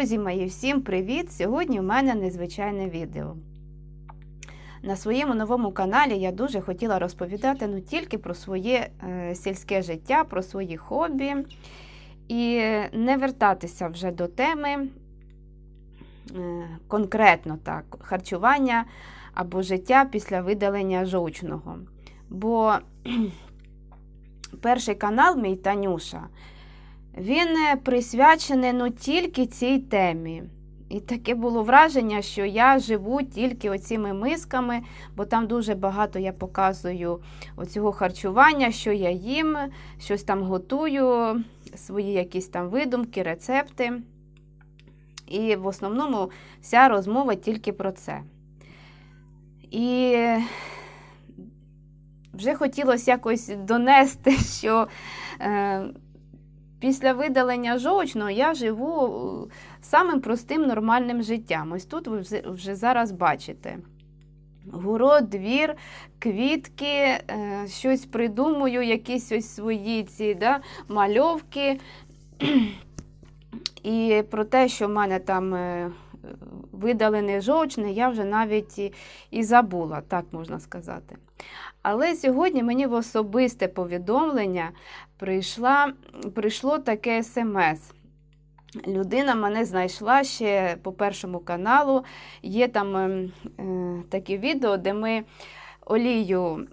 Друзі мої, всім привіт! Сьогодні в мене незвичайне відео. На своєму новому каналі я дуже хотіла розповідати ну, тільки про своє е, сільське життя, про свої хобі і не вертатися вже до теми е, конкретно так, харчування або життя після видалення жовчного. Бо перший канал мій Танюша. Він е, присвячений ну, тільки цій темі. І таке було враження, що я живу тільки оціми мисками, бо там дуже багато я показую оцього харчування, що я їм, щось там готую, свої якісь там видумки, рецепти. І в основному вся розмова тільки про це. І вже хотілося якось донести, що. Е, Після видалення жовчного я живу самим простим нормальним життям. Ось тут ви вже зараз бачите. Город, двір, квітки, щось придумую, якісь ось свої ці да, мальовки. І про те, що в мене там е, видалений жовчний, я вже навіть і, забула, так можна сказати. Але сьогодні мені в особисте повідомлення прийшла, прийшло таке смс. Людина мене знайшла ще по першому каналу. Є там е, такі відео, де ми олію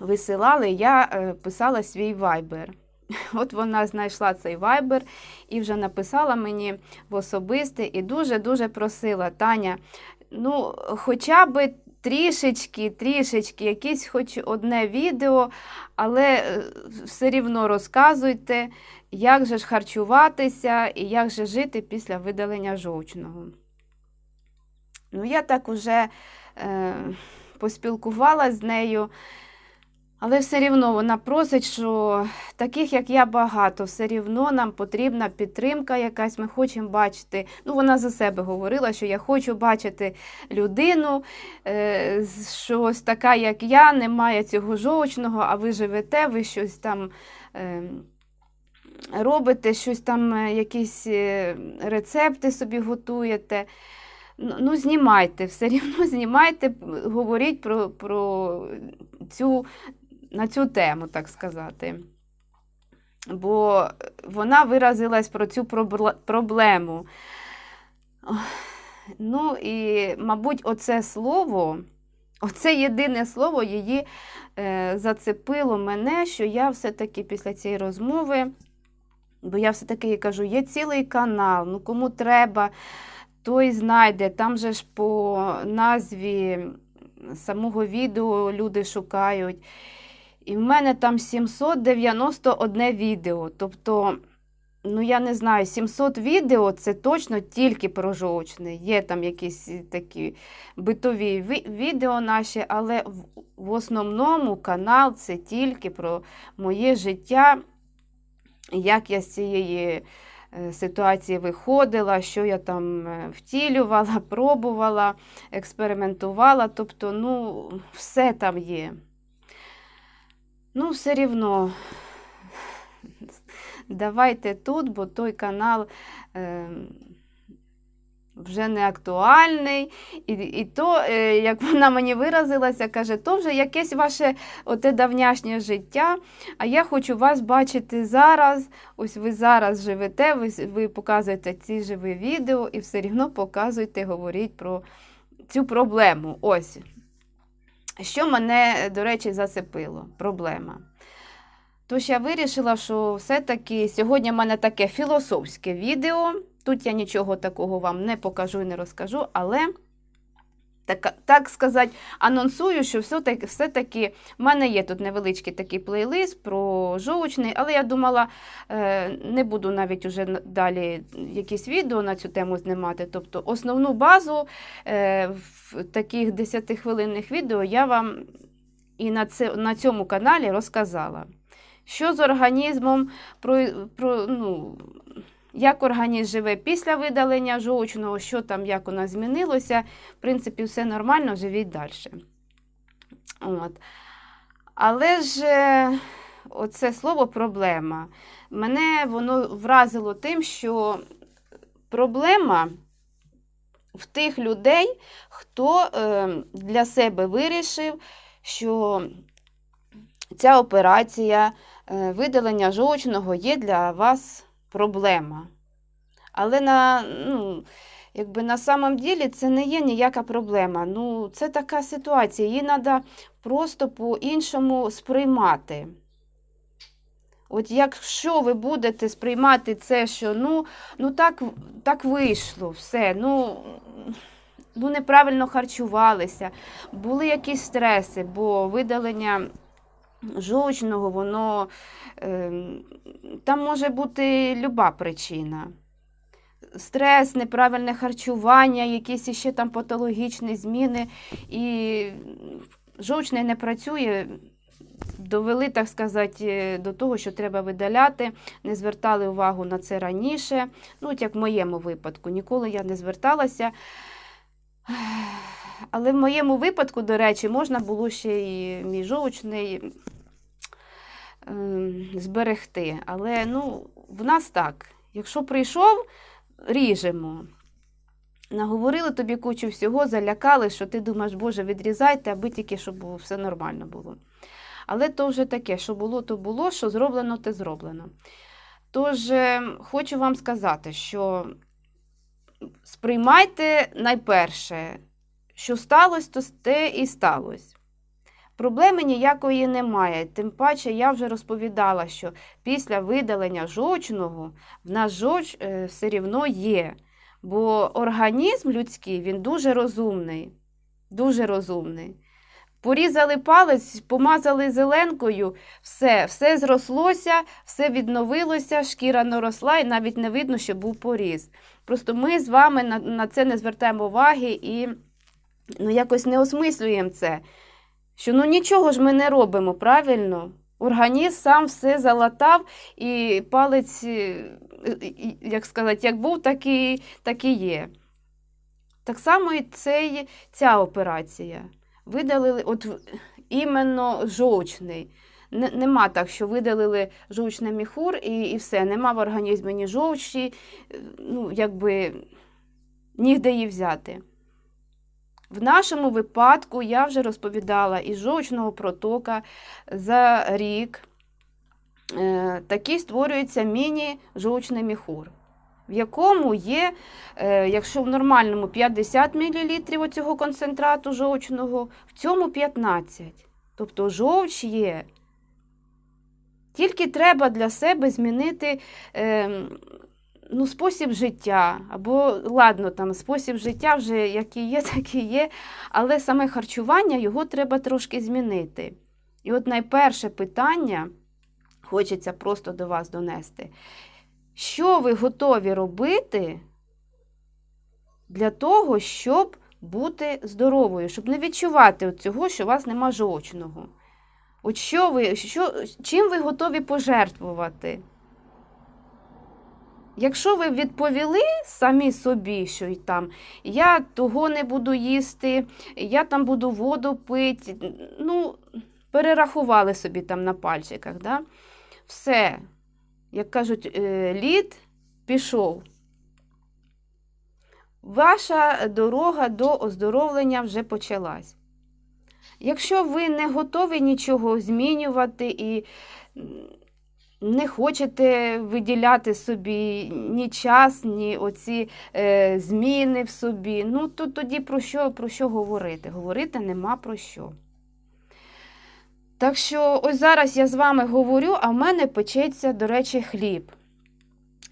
висилали, я е, писала свій вайбер. От вона знайшла цей вайбер і вже написала мені в особисте і дуже-дуже просила Таня, ну, хоча б трішечки, трішечки, якесь хоч одне відео, але е, все рівно розказуйте, як же ж харчуватися і як же жити після видалення жовчного. Ну, я так уже е, поспілкувалася з нею. Але все рівно вона просить, що таких, як я, багато, все рівно нам потрібна підтримка якась. Ми хочемо бачити. Ну, вона за себе говорила, що я хочу бачити людину, е, що ось така, як я, немає цього жовчного, а ви живете, ви щось там. Е, робите, щось там, е, якісь рецепти собі готуєте. Ну, знімайте, все рівно знімайте, говоріть про про цю на цю тему, так сказати. Бо вона виразилась про цю проблему. Ну і, мабуть, оце слово, оце єдине слово її е, зацепило мене, що я все-таки після цієї розмови, бо я все-таки їй кажу, є цілий канал, ну кому треба, той знайде. Там же ж по назві самого відео люди шукають. І в мене там 791 відео. Тобто, ну я не знаю, 700 відео це точно тільки про жовчний. Є там якісь такі битові відео наші, але в основному канал це тільки про моє життя, як я з цієї е, ситуації виходила, що я там е, втілювала, пробувала, експериментувала. Тобто, ну, все там є. Ну, все рівно, давайте тут, бо той канал е, вже не актуальний. І і то, е, як вона мені виразилася, каже, то вже якесь ваше оте давняшнє життя. А я хочу вас бачити зараз. Ось ви зараз живете, ви, ви показуєте ці живі відео і все рівно показуєте, говоріть про цю проблему. Ось. Що мене, до речі, зацепило? Проблема. Тож я вирішила, що все-таки сьогодні в мене таке філософське відео. Тут я нічого такого вам не покажу і не розкажу, але так так сказати, анонсую, що все-таки все в мене є тут невеличкий такий плейлист про жовчний, але я думала, е, не буду навіть уже далі якісь відео на цю тему знімати. Тобто основну базу е, в таких 10-хвилинних відео я вам і на це, на цьому каналі розказала. Що з організмом, про, про, ну, як організм живе після видалення жовчного, що там, як у нас змінилося. В принципі, все нормально, живіть далі. От. Але ж е, оце слово проблема. Мене воно вразило тим, що проблема в тих людей, хто е, для себе вирішив, що ця операція е, видалення жовчного є для вас проблема. Але на, ну, якби на самом ділі це не є ніяка проблема. Ну, це така ситуація, її треба просто по-іншому сприймати. От якщо ви будете сприймати це, що ну, ну так, так вийшло, все, ну, ну неправильно харчувалися, були якісь стреси, бо видалення жовчного, воно е, там може бути люба причина. Стрес, неправильне харчування, якісь ще там патологічні зміни, і жовчний не працює. Довели, так сказати, до того, що треба видаляти, не звертали увагу на це раніше. Ну, от як в моєму випадку, ніколи я не зверталася. Але в моєму випадку, до речі, можна було ще і мій жовчний ем, зберегти. Але ну, в нас так. Якщо прийшов, ріжемо. Наговорили тобі кучу всього, залякали, що ти думаєш, Боже, відрізайте, аби тільки щоб все нормально було. Але то вже таке, що було, то було, що зроблено, те зроблено. Тож, е, хочу вам сказати, що сприймайте найперше, що сталося, то те і сталося. Проблеми ніякої немає. Тим паче я вже розповідала, що після видалення жовчного в нас жовч е, все рівно є. Бо організм людський він дуже розумний. Дуже розумний. Порізали палець, помазали зеленкою, все, все зрослося, все відновилося, шкіра наросла і навіть не видно, що був поріз. Просто ми з вами на, на це не звертаємо уваги і ну, якось не осмислюємо це. Що ну нічого ж ми не робимо, правильно? Організм сам все залатав, і палець, е, як сказати, як був, так і, так і є. Так само і цей, ця операція. Видалили от іменно жовчний. Нема так, що видалили жовчний міхур і, і все, нема в організмі ні жовчі, е, ну, якби нігде її взяти. В нашому випадку я вже розповідала із жовчного протока за рік е, такий створюється міні-жовчний міхур, в якому є, е, якщо в нормальному 50 мл оцього концентрату жовчного, в цьому 15. Тобто жовч є. Тільки треба для себе змінити е, ну, спосіб життя. Або, ладно, там спосіб життя вже який є, такий є, але саме харчування його треба трошки змінити. І от найперше питання хочеться просто до вас донести. Що ви готові робити для того, щоб бути здоровою, щоб не відчувати цього, що у вас нема жовчного? От що ви, що, чим ви готові пожертвувати? Якщо ви відповіли самі собі, що й там я того не буду їсти, я там буду воду пити, ну, перерахували собі там на пальчиках, да? все, як кажуть, е, лід пішов. Ваша дорога до оздоровлення вже почалась. Якщо ви не готові нічого змінювати і не хочете виділяти собі ні час, ні оці е, зміни в собі, ну то тоді про що, про що говорити? Говорити нема про що. Так що ось зараз я з вами говорю, а в мене печеться, до речі, хліб.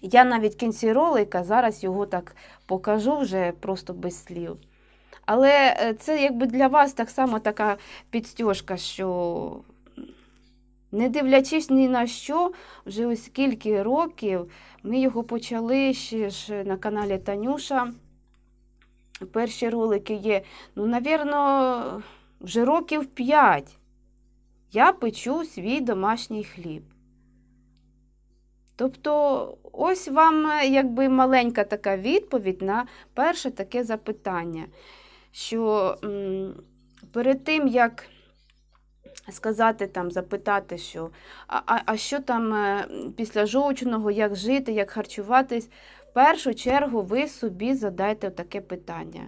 Я навіть кінці ролика зараз його так покажу вже просто без слів. Але е, це якби для вас так само така підстежка, що не дивлячись ні на що, вже ось скільки років ми його почали ще ж на каналі Танюша. Перші ролики є, ну, навірно, вже років 5 я печу свій домашній хліб. Тобто, ось вам якби маленька така відповідь на перше таке запитання, що перед тим, як сказати там, запитати, що а, а, а що там е, після жовчного, як жити, як харчуватись, в першу чергу ви собі задайте таке питання.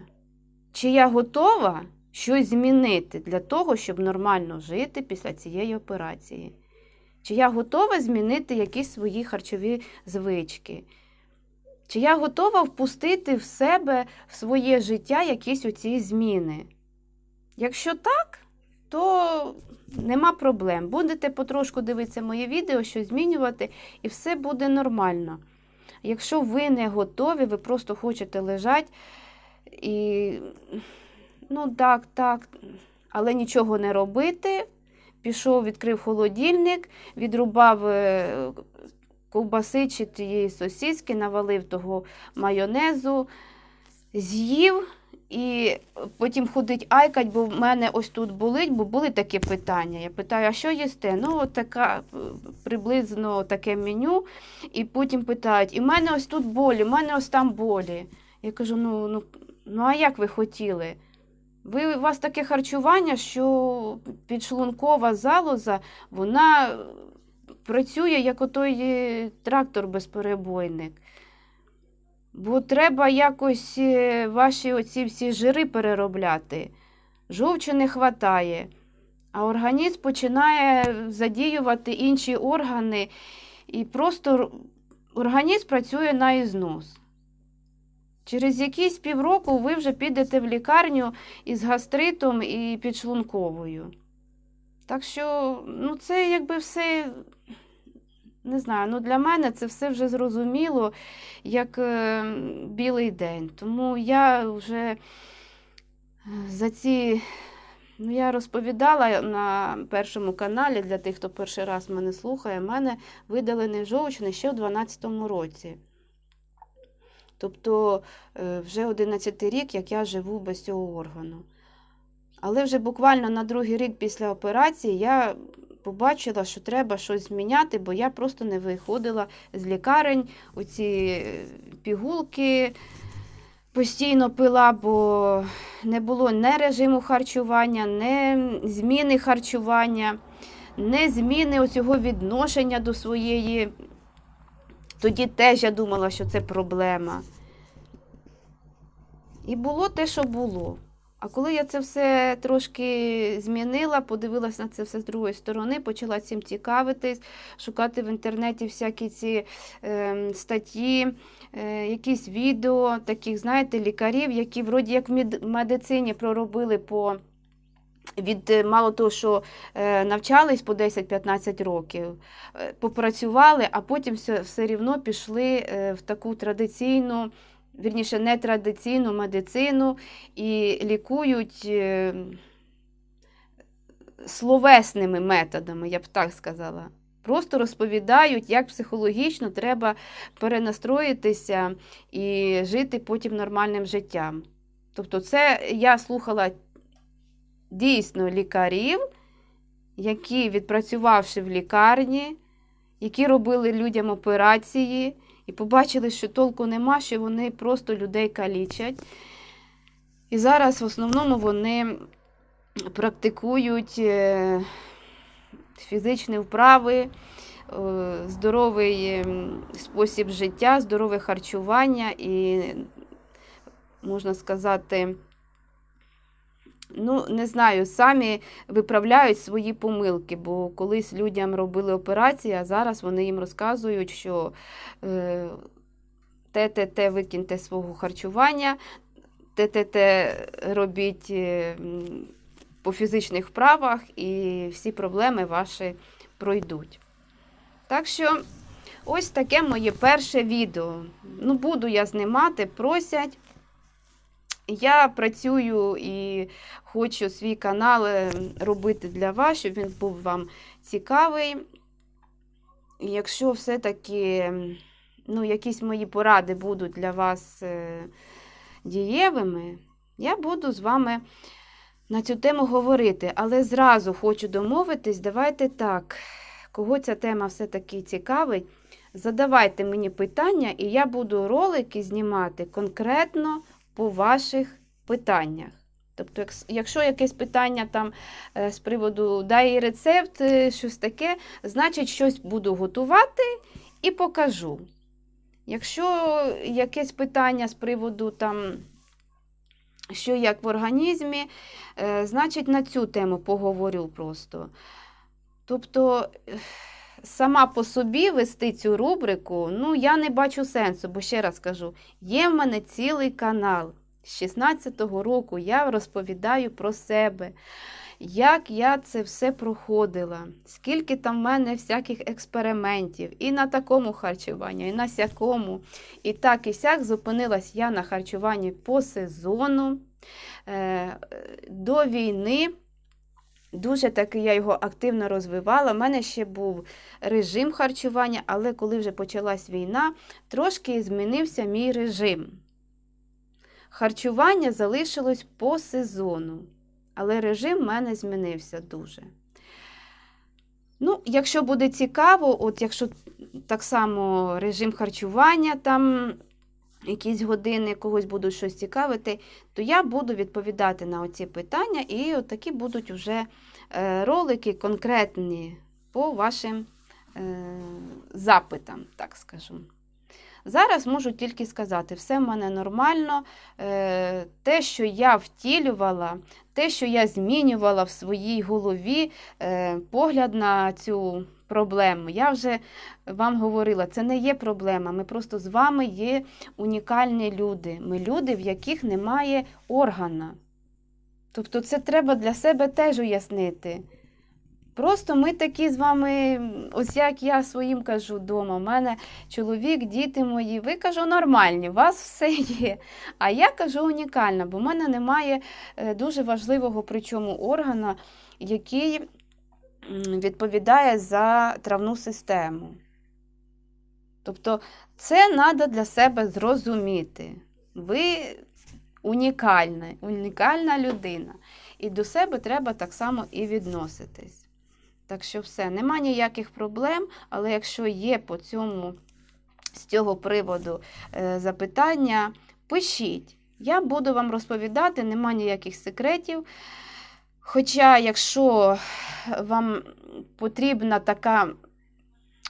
Чи я готова щось змінити для того, щоб нормально жити після цієї операції? Чи я готова змінити якісь свої харчові звички? Чи я готова впустити в себе в своє життя якісь оці зміни? Якщо так, то нема проблем. Будете потрошку дивитися моє відео, щось змінювати, і все буде нормально. Якщо ви не готові, ви просто хочете лежати і, ну так, так, але нічого не робити. Пішов, відкрив холодильник, відрубав е, ковбаси чи тієї сосиски, навалив того майонезу, з'їв і потім ходить айкать, бо в мене ось тут болить, бо були такі питання. Я питаю, а що їсте? Ну, от така е, приблизно таке меню. І потім питають, і в мене ось тут болі, в мене ось там болі. Я кажу: ну, ну, ну а як ви хотіли? Ви, у вас таке харчування, що підшлункова залоза, вона працює як отой е, трактор безперебойник. Бо треба якось е, ваші оці всі жири переробляти. Жовчі не вистачає, а організм починає задіювати інші органи, і просто організм працює на ізнос. Через якісь півроку ви вже підете в лікарню із гастритом і підшлунковою. Так що, ну, це якби все, не знаю, ну для мене це все вже зрозуміло, як е, білий день. Тому я вже е, за ці. Ну, я розповідала на першому каналі для тих, хто перший раз мене слухає, в мене видалений жовчний ще у 2012 році. Тобто е, вже 11 рік, як я живу без цього органу. Але вже буквально на другий рік після операції я побачила, що треба щось зміняти, бо я просто не виходила з лікарень. Оці пігулки постійно пила, бо не було не режиму харчування, не зміни харчування, не зміни оцього відношення до своєї. Тоді теж я думала, що це проблема. І було те, що було. А коли я це все трошки змінила, подивилася на це все з другої сторони, почала цим цікавитись, шукати в інтернеті всякі ці е, статті, е, якісь відео таких, знаєте, лікарів, які вроді як в медицині проробили по. Від е, мало того, що е, навчались по 10-15 років, е, попрацювали, а потім все, все рівно пішли в таку традиційну, вірніше, нетрадиційну медицину і лікують е, словесними методами, я б так сказала. Просто розповідають, як психологічно треба перенастроїтися і жити потім нормальним життям. Тобто, це я слухала дійсно лікарів, які, відпрацювавши в лікарні, які робили людям операції, і побачили, що толку нема, що вони просто людей калічать. І зараз в основному вони практикують е, фізичні вправи, е, здоровий ем, спосіб життя, здорове харчування і, можна сказати, ну, не знаю, самі виправляють свої помилки, бо колись людям робили операції, а зараз вони їм розказують, що е, те, те, те викиньте свого харчування, те, те, те робіть е, по фізичних вправах, і всі проблеми ваші пройдуть. Так що ось таке моє перше відео. Ну, буду я знімати, просять. Я працюю і хочу свій канал е, робити для вас, щоб він був вам цікавий. І якщо все-таки ну, якісь мої поради будуть для вас е, дієвими, я буду з вами на цю тему говорити. Але зразу хочу домовитись, давайте так, кого ця тема все-таки цікавить, задавайте мені питання, і я буду ролики знімати конкретно по ваших питаннях. Тобто, якщо якесь питання там е, з приводу дай рецепт, е, щось таке, значить, щось буду готувати і покажу. Якщо якесь питання з приводу там, що як в організмі, е, значить на цю тему поговорю просто. Тобто, сама по собі вести цю рубрику, ну, я не бачу сенсу, бо ще раз кажу, є в мене цілий канал. З 16-го року я розповідаю про себе, як я це все проходила, скільки там в мене всяких експериментів, і на такому харчуванні, і на сякому. І так і сяк зупинилась я на харчуванні по сезону. Е, До війни дуже таки я його активно розвивала. У мене ще був режим харчування, але коли вже почалась війна, трошки змінився мій режим. Харчування залишилось по сезону, але режим в мене змінився дуже. Ну, якщо буде цікаво, от якщо так само режим харчування, там якісь години когось будуть щось цікавити, то я буду відповідати на оці питання, і такі будуть вже е, ролики конкретні по вашим е, запитам, так скажу. Зараз можу тільки сказати, все в мене нормально. Е, Те, що я втілювала, те, що я змінювала в своїй голові, погляд на цю проблему. Я вже вам говорила, це не є проблема. Ми просто з вами є унікальні люди. Ми люди, в яких немає органа. Тобто це треба для себе теж уяснити. Просто ми такі з вами, ось як я своїм кажу вдома, у мене чоловік, діти мої, ви кажу, нормальні, у вас все є. А я кажу унікальна, бо в мене немає е, дуже важливого причому органа, який відповідає за травну систему. Тобто це треба для себе зрозуміти. Ви унікальна, унікальна людина. І до себе треба так само і відноситись. Так що все, нема ніяких проблем, але якщо є по цьому з цього приводу е, запитання, пишіть. Я буду вам розповідати, нема ніяких секретів. Хоча, якщо вам потрібна така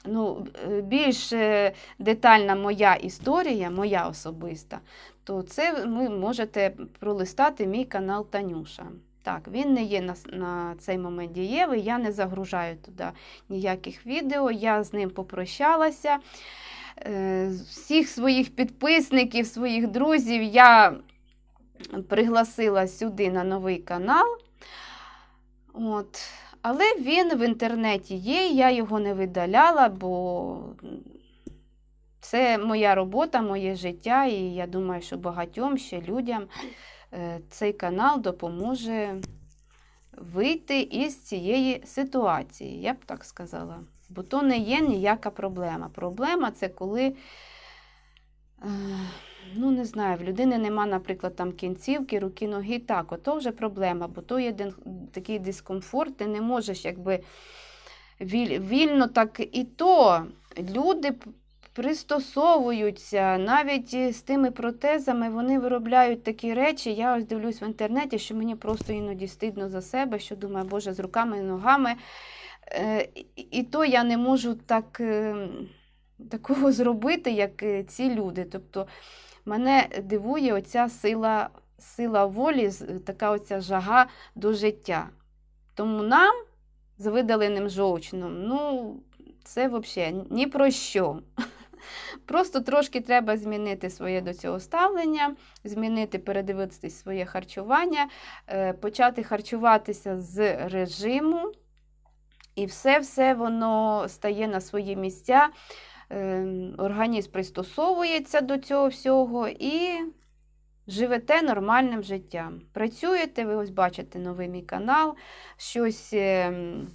ну, е, більш е, детальна моя історія, моя особиста, то це ви можете пролистати мій канал Танюша. Так, він не є на, на цей момент дієвий, я не загружаю туди ніяких відео, я з ним попрощалася. Е, Всіх своїх підписників, своїх друзів я пригласила сюди на новий канал. От. Але він в інтернеті є, я його не видаляла, бо це моя робота, моє життя, і я думаю, що багатьом ще людям е, цей канал допоможе вийти із цієї ситуації, я б так сказала. Бо то не є ніяка проблема. Проблема це коли, е, ну не знаю, в людини нема, наприклад, там кінцівки, руки, ноги. Так, ото вже проблема, бо то є такий дискомфорт, ти не можеш якби віль- вільно так і то. Люди пристосовуються навіть з тими протезами, вони виробляють такі речі. Я ось дивлюсь в інтернеті, що мені просто іноді стидно за себе, що думаю, Боже, з руками і ногами. Е, і- то я не можу так, е, такого зробити, як е, ці люди. Тобто мене дивує оця сила, сила волі, така оця жага до життя. Тому нам з видаленим жовчном, ну, це взагалі ні про що. Просто трошки треба змінити своє до цього ставлення, змінити, передивитися своє харчування, е, почати харчуватися з режиму, і все-все воно стає на свої місця. Е, Організм пристосовується до цього всього і живете нормальним життям. Працюєте, ви ось бачите новий мій канал, щось ем,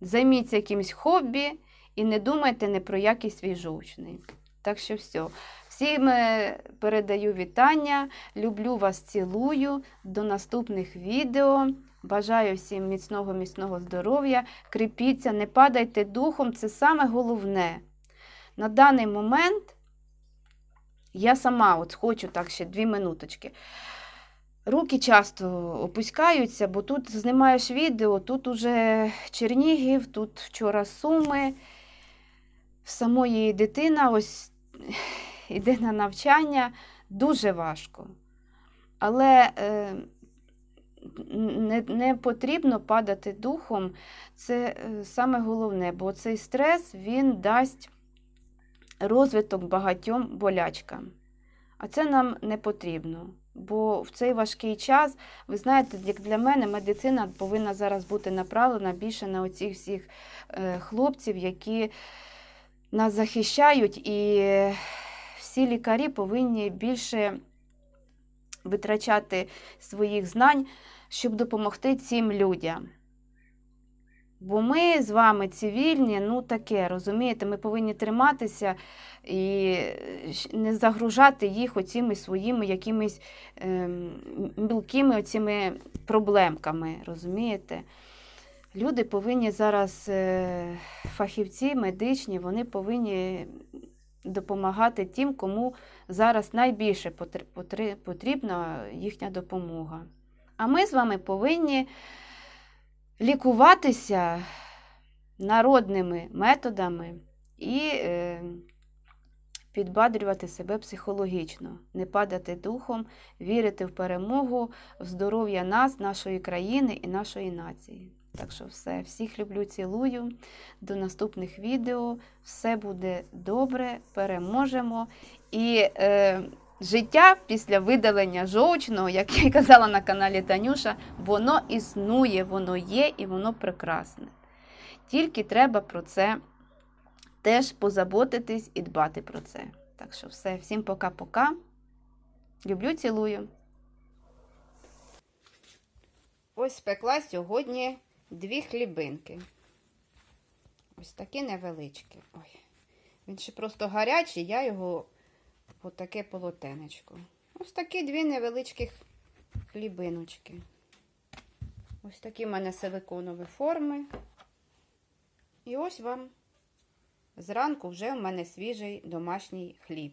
займіться якимось хобі і не думайте ні про який свій жовчний. Так що все. Всім е, передаю вітання, люблю вас, цілую. До наступних відео. Бажаю всім міцного, міцного здоров'я. Кріпіться, не падайте духом, це саме головне. На даний момент я сама от хочу так ще дві минуточки. Руки часто опускаються, бо тут знімаєш відео, тут уже Чернігів, тут вчора Суми. В самої дитина ось йде на навчання, дуже важко. Але е, не, не потрібно падати духом. Це е, саме головне, бо цей стрес він дасть розвиток багатьом болячкам. А це нам не потрібно. Бо в цей важкий час, ви знаєте, як для мене медицина повинна зараз бути направлена більше на оцих всіх е, хлопців, які нас захищають, і всі лікарі повинні більше витрачати своїх знань, щоб допомогти цим людям. Бо ми з вами цивільні, ну таке, розумієте, ми повинні триматися і не загружати їх оціми своїми якимись ем, мілкими оціми проблемками, розумієте? Люди повинні зараз, е, фахівці медичні, вони повинні допомагати тим, кому зараз найбільше потрібна їхня допомога. А ми з вами повинні лікуватися народними методами і е, підбадрювати себе психологічно, не падати духом, вірити в перемогу, в здоров'я нас, нашої країни і нашої нації. Так що все, всіх люблю, цілую. До наступних відео. Все буде добре, переможемо. І е, життя після видалення жовчного, як я казала на каналі Танюша, воно існує, воно є і воно прекрасне. Тільки треба про це теж позаботитись і дбати про це. Так що все, всім пока-пока. Люблю, цілую. Ось спекла сьогодні дві хлібинки. Ось такі невеличкі. Ой. Він ще просто гарячий, я його в таке полотенечко. Ось такі дві невеличкі хлібиночки. Ось такі в мене силиконові форми. І ось вам зранку вже в мене свіжий домашній хліб.